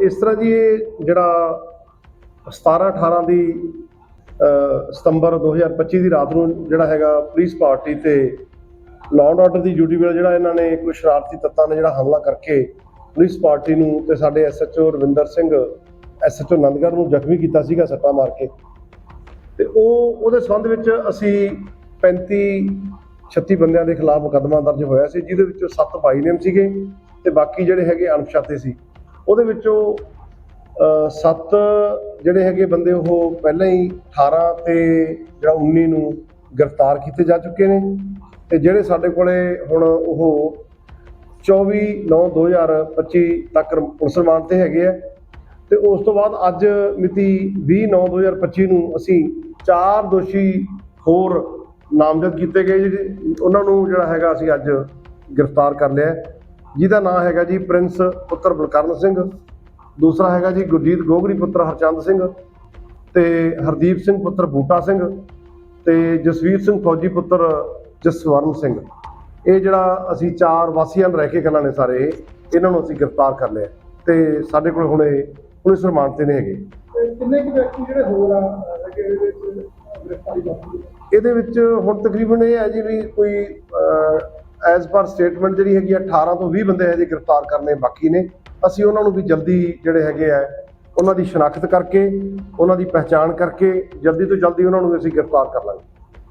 ਇਸ ਤਰ੍ਹਾਂ ਜੀ ਇਹ ਜਿਹੜਾ 17 18 ਦੀ ਅ, ਸਤੰਬਰ 2025 ਦੀ ਰਾਤ ਨੂੰ ਜਿਹੜਾ ਹੈਗਾ ਪੁਲਿਸ ਪਾਰਟੀ ਤੇ ਲਾਅ ਐਂਡ ਆਰਡਰ ਦੀ ਡਿਊਟੀ ਵੇਲੇ ਜਿਹੜਾ ਇਹਨਾਂ ਨੇ ਕੋਈ ਸ਼ਰਾਰਤੀ ਤੱਤਾਂ ਨੇ ਜਿਹੜਾ ਹਮਲਾ ਕਰਕੇ ਪੁਲਿਸ ਪਾਰਟੀ ਨੂੰ ਤੇ ਸਾਡੇ ਐਸਐਚਓ ਰਵਿੰਦਰ ਸਿੰਘ ਐਸਐਚਓ ਨੰਦਗੜ੍ਹ ਨੂੰ ਜ਼ਖਮੀ ਕੀਤਾ ਸੀਗਾ ਸੱਟਾਂ ਮਾਰ ਕੇ। ਤੇ ਉਹ ਉਹਦੇ ਸੰਬੰਧ ਵਿੱਚ ਅਸੀਂ 35 36 ਬੰਦਿਆਂ ਦੇ ਖਿਲਾਫ ਮੁਕੱਦਮਾ ਦਰਜ ਹੋਇਆ ਸੀ ਜਿਹਦੇ ਵਿੱਚੋਂ 7 ਬਾਈ ਨੇਮ ਸੀਗੇ ਤੇ ਬਾਕੀ ਜਿਹੜੇ ਹੈਗੇ ਅਣਪਛਾਤੇ ਸੀ। ਉਹਦੇ ਵਿੱਚੋਂ ਸੱਤ ਜਿਹੜੇ ਹੈਗੇ ਬੰਦੇ ਉਹ ਪਹਿਲਾਂ ਹੀ 18 ਤੇ ਜਿਹੜਾ 19 ਨੂੰ ਗ੍ਰਿਫਤਾਰ ਕੀਤੇ ਜਾ ਚੁੱਕੇ ਨੇ ਤੇ ਜਿਹੜੇ ਸਾਡੇ ਕੋਲੇ ਹੁਣ ਉਹ 24 9 2025 ਤੱਕ ਪੁਲਿਸ ਰਿਮਾਂਡ ਤੇ ਹੈਗੇ ਆ ਤੇ ਉਸ ਤੋਂ ਬਾਅਦ ਅੱਜ ਮਿਤੀ 20 9 2025 ਨੂੰ ਅਸੀਂ ਚਾਰ ਦੋਸ਼ੀ ਹੋਰ ਨਾਮਜ਼ਦ ਕੀਤੇ ਗਏ ਜਿਹੜੇ ਉਹਨਾਂ ਨੂੰ ਜਿਹੜਾ ਹੈਗਾ ਅਸੀਂ ਅੱਜ ਗ੍ਰਿਫਤਾਰ ਕਰ ਲਿਆ। ਜਿਹਦਾ ਨਾਮ ਹੈਗਾ ਜੀ ਪ੍ਰਿੰਸ ਪੁੱਤਰ ਬਲਕਰਨ ਸਿੰਘ। ਦੂਸਰਾ ਹੈਗਾ ਜੀ ਗੁਰਜੀਤ ਗੋਗਰੀ ਪੁੱਤਰ ਹਰਚੰਦ ਸਿੰਘ ਤੇ ਹਰਦੀਪ ਸਿੰਘ ਪੁੱਤਰ ਬੂਟਾ ਸਿੰਘ ਤੇ ਜਸਵੀਰ ਸਿੰਘ ਫੌਜੀ ਪੁੱਤਰ ਜਸਵਰਨ ਸਿੰਘ। ਇਹ ਜਿਹੜਾ ਅਸੀਂ ਚਾਰ ਵਾਸੀਆਂ ਰਹਿ ਕੇ ਕਲਾਂ ਨੇ ਸਾਰੇ ਇਹ, ਇਹਨਾਂ ਨੂੰ ਅਸੀਂ ਗ੍ਰਿਫਤਾਰ ਕਰ ਲਿਆ। ਤੇ ਸਾਡੇ ਕੋਲ ਹੁਣ ਇਹ ਪੁਲਿਸ ਰਿਮਾਂਡ ਤੇ ਨੇ ਹੈਗੇ। ਕਿੰਨੇ ਕੁ ਵਿਅਕਤੀ ਜਿਹੜੇ ਹੋਰ ਆ ਲੱਗੇ ਇਹਦੇ ਵਿੱਚ ਗ੍ਰਿਫਤਾਰੀ ਕਰਦੇ ਇਹਦੇ ਵਿੱਚ ਹੁਣ ਤਕਰੀਬਨ ਇਹ ਹੈ ਜੀ ਵੀ ਕੋਈ ਐਜ਼ ਪਰ ਸਟੇਟਮੈਂਟ ਜਿਹੜੀ ਹੈਗੀ ਆ 18 ਤੋਂ 20 ਬੰਦੇ ਹਜੇ ਗ੍ਰਿਫਤਾਰ ਕਰਨੇ ਬਾਕੀ ਨੇ। ਅਸੀਂ ਉਹਨਾਂ ਨੂੰ ਵੀ ਜਲਦੀ ਜਿਹੜੇ ਹੈਗੇ ਆ ਉਹਨਾਂ ਦੀ ਸ਼ਨਾਖਤ ਕਰਕੇ ਉਹਨਾਂ ਦੀ ਪਹਿਚਾਣ ਕਰਕੇ ਜਲਦੀ ਤੋਂ ਜਲਦੀ ਉਹਨਾਂ ਨੂੰ ਅਸੀਂ ਗ੍ਰਿਫਤਾਰ ਕਰ ਲਾਂਗੇ।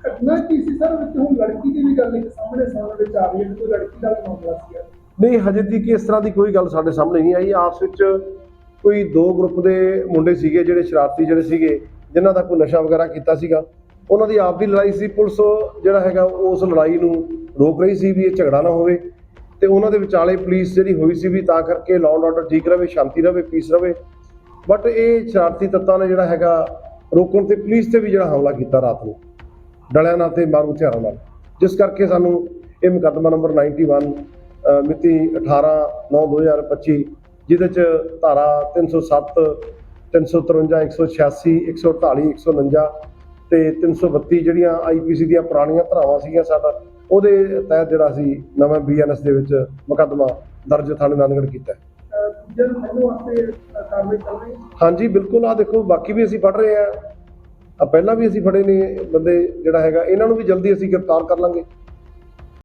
ਘਟਨਾ ਕੀ ਸੀ ਸਰ? ਵਿੱਚ ਹੁਣ ਲੜਕੀ ਦੀ ਵੀ ਗੱਲ ਇੱਕ ਸਾਹਮਣੇ ਸਾਹਮਣੇ ਵਿੱਚ ਆ ਰਹੀ ਹੈ ਕਿ ਕੋਈ ਲੜਕੀ ਦਾ ਵੀ ਮਾਮਲਾ ਸੀ ਨਹੀਂ ਹਜੇ ਤੱਕ ਇਸ ਤਰ੍ਹਾਂ ਦੀ ਕੋਈ ਗੱਲ ਸਾਡੇ ਸਾਹਮਣੇ ਨਹੀਂ ਆਈ। ਆਪਸ ਵਿੱਚ ਕੋਈ ਦੋ ਗਰੁੱਪ ਦੇ ਮੁੰਡੇ ਸੀਗੇ ਜਿਹੜੇ ਸ਼ਰਾਰਤੀ ਜਿਹੜੇ ਸੀਗੇ ਜਿਨ੍ਹਾਂ ਦਾ ਕੋਈ ਨਸ਼ਾ ਵਗੈਰਾ ਕੀਤਾ ਸੀਗਾ। ਉਹਨਾਂ ਦੀ ਆਪ ਦੀ ਲੜਾਈ ਸੀ ਪੁਲਿਸ ਜਿਹੜਾ ਹੈਗਾ ਉਸ ਲੜਾਈ ਨੂੰ ਰੋਕ ਰਹੀ ਸੀ ਵੀ ਇਹ ਝਗੜਾ ਨਾ ਹੋਵੇ ਤੇ ਉਹਨਾਂ ਦੇ ਵਿਚਾਲੇ ਪੁਲਿਸ ਜਿਹੜੀ ਹੋਈ ਸੀ ਵੀ ਤਾਂ ਕਰਕੇ ਲਾਅ ਐਂਡ ਆਰਡਰ ਠੀਕ ਰਵੇ ਸ਼ਾਂਤੀ ਰਵੇ ਪੀਸ ਰਵੇ। ਬਟ ਇਹ ਸ਼ਰਾਰਤੀ ਤੱਤਾਂ ਨੇ ਜਿਹੜਾ ਹੈਗਾ ਰੋਕਣ ਤੇ ਪੁਲਿਸ ਤੇ ਵੀ ਜਿਹੜਾ ਹਮਲਾ ਕੀਤਾ ਰਾਤ ਨੂੰ ਡਲਿਆਂ ਨਾਲ ਤੇ ਮਾਰੂ ਹਥਿਆਰਾਂ ਨਾਲ। ਜਿਸ ਕਰਕੇ ਸਾਨੂੰ ਇਹ ਮੁਕੱਦਮਾ ਨੰਬਰ 91 ਅ, ਮਿਤੀ 18 9 2025 ਜਿਹਦੇ ਚ ਧਾਰਾ 307 353 186 148 149 ਤੇ 332 ਜਿਹੜੀਆਂ ਆਈਪੀਸੀ ਦੀਆਂ ਪੁਰਾਣੀਆਂ ਧਾਰਾਵਾਂ ਸੀਗੀਆਂ ਸਾਡਾ ਉਹਦੇ ਤਹਿਤ ਜਿਹੜਾ ਸੀ ਨਵਾਂ ਬੀਐਨਐਸ ਦੇ ਵਿੱਚ ਮੁਕੱਦਮਾ ਦਰਜ ਥਾਣੇ ਨੰਦਗੜ੍ਹ ਕੀਤਾ ਹੈ। ਹਾਂਜੀ ਬਿਲਕੁਲ ਆ ਦੇਖੋ ਬਾਕੀ ਵੀ ਅਸੀਂ ਫੜ ਰਹੇ ਆ ਆ ਪਹਿਲਾਂ ਵੀ ਅਸੀਂ ਫੜੇ ਨੇ ਬੰਦੇ ਜਿਹੜਾ ਹੈਗਾ ਇਹਨਾਂ ਨੂੰ ਵੀ ਜਲਦੀ ਅਸੀਂ ਗ੍ਰਿਫਤਾਰ ਕਰ ਲਾਂਗੇ।